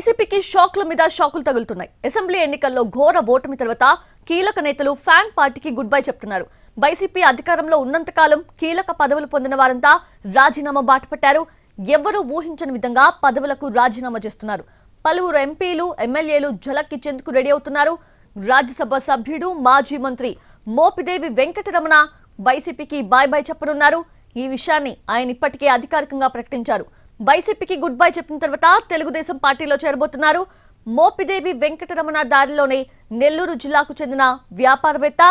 వైసీపీకి షాక్ల మీద షాకులు తగులుతున్నాయి. అసెంబ్లీ ఎన్నికల్లో ఘోర ఓటమి తర్వాత కీలక నేతలు ఫ్యాన్ పార్టీకి గుడ్ బై చెప్తున్నారు. వైసీపీ అధికారంలో ఉన్నంతకాలం కీలక పదవులు పొందిన వారంతా రాజీనామా బాటపట్టారు ఎవ్వరూ ఊహించని విధంగా పదవులకు రాజీనామా చేస్తున్నారు. పలువురు ఎంపీలు ఎమ్మెల్యేలు ఝలక్కిచ్చేందుకు రెడీ అవుతున్నారు. రాజ్యసభ సభ్యుడు మాజీ మంత్రి మోపిదేవి వెంకటరమణ వైసీపీకి బాయ్ బాయ్ చెప్పనున్నారు. ఈ విషయాన్ని ఆయన ఇప్పటికే అధికారికంగా ప్రకటించారు. వైసీపీకి గుడ్ బై చెప్పిన తర్వాత తెలుగుదేశం పార్టీలో చేరబోతున్నారు. మోపిదేవి వెంకటరమణ దారిలోనే నెల్లూరు జిల్లాకు చెందిన వ్యాపారవేత్త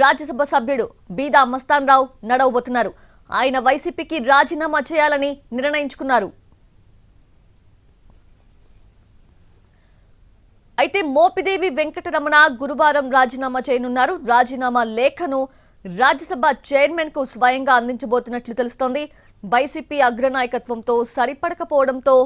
రాజ్యసభ సభ్యుడు బీదా మస్తాన్ రావు నడవబోతున్నారు. ఆయన వైసీపీకి రాజీనామా చేయాలని నిర్ణయించుకున్నారు. అయితే మోపిదేవి వెంకటరమణ గురువారం రాజీనామా చేయనున్నారు. రాజీనామా లేఖను రాజ్యసభ చైర్మన్కు స్వయంగా అందించబోతున్నట్లు తెలుస్తోంది. వైసీపీ అగ్రనాయకత్వంతో సరిపడకపోవడంతో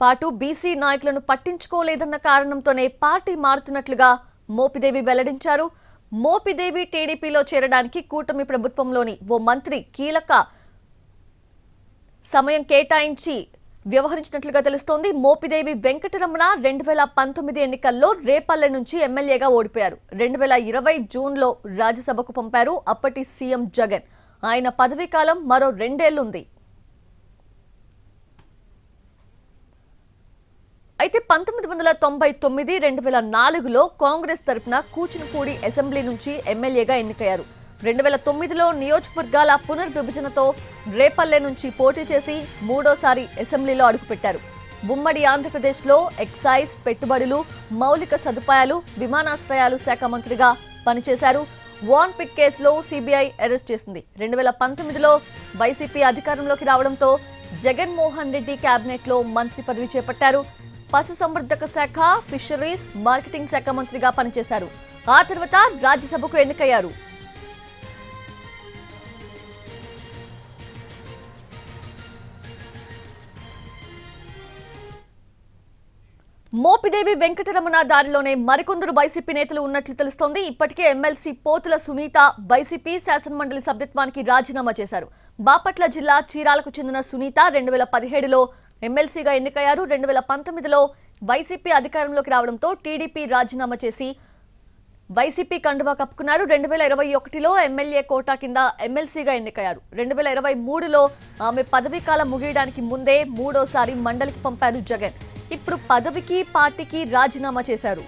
పాటు బీసీ నాయకులను పట్టించుకోలేదన్న కారణంతోనే పార్టీ మారుతున్నట్లుగా మోపిదేవి వెల్లడించారు. మోపిదేవి టీడీపీలో చేరడానికి కూటమి ప్రభుత్వంలోని ఓ మంత్రి కీలక సమయం కేటాయించి వ్యవహరించినట్లుగా తెలుస్తోంది. మోపిదేవి వెంకటరమణ రెండు వేల పంతొమ్మిది ఎన్నికల్లో రేపల్లె నుంచి ఎమ్మెల్యేగా ఓడిపోయారు. రెండు వేల ఇరవై జూన్లో రాజ్యసభకు పంపారు. అప్పటి సీఎం జగన్. ఆయన పదవీ కాలం మరో రెండేళ్ళుంది అయితే పంతొమ్మిది వందల తొంభై తొమ్మిది రెండు వేల నాలుగులో కాంగ్రెస్ తరపున కూచినపూడి అసెంబ్లీ నుంచి ఎమ్మెల్యేగా ఎన్నికయ్యారు. రెండు వేల తొమ్మిదిలో నియోజకవర్గాల పునర్విభజనతో రేపల్లె నుంచి పోటీ చేసి మూడోసారి అసెంబ్లీలో అడుగుపెట్టారు. ఉమ్మడి ఆంధ్రప్రదేశ్లో ఎక్సైజ్ పెట్టుబడులు మౌలిక సదుపాయాలు విమానాశ్రయాలు శాఖ మంత్రిగా పనిచేశారు. వాన్ పిక్ కేసులో సిబిఐ అరెస్ట్ చేసింది. రెండు వేల పంతొమ్మిదిలో వైసీపీ అధికారంలోకి రావడంతో జగన్మోహన్ రెడ్డి కేబినెట్లో మంత్రి పదవి చేపట్టారు. పశుసంవర్ధక శాఖ ఫిషరీస్ మార్కెటింగ్ శాఖ మంత్రిగా పనిచేశారు. ఆ తర్వాత రాజ్యసభకు ఎన్నికయ్యారు. మోపిదేవి వెంకటరమణ దారిలోనే మరికొందరు వైసీపీ నేతలు ఉన్నట్లు తెలుస్తోంది. ఇప్పటికే ఎమ్మెల్సీ పోతుల సునీత వైసీపీ శాసనమండలి సభ్యత్వానికి రాజీనామా చేశారు. బాపట్ల జిల్లా చీరాలకు చెందిన సునీత రెండు వేల పదిహేడులో ఎమ్మెల్సీగా ఎన్నికయ్యారు. రెండు వేల పంతొమ్మిదిలో వైసీపీ అధికారంలోకి రావడంతో టీడీపీ రాజీనామా చేసి వైసీపీ కండువా కప్పుకున్నారు. రెండు వేల ఇరవై ఒకటిలో ఎమ్మెల్యే కోటా కింద ఎమ్మెల్సీగా ఎన్నికయ్యారు. రెండు వేల ఇరవై మూడులో ఆమె పదవీ కాలం ముగియడానికి ముందే మూడోసారి మండలికి పంపారు జగన్. ఇప్పుడు పదవికి పార్టీకి రాజీనామా చేశారు.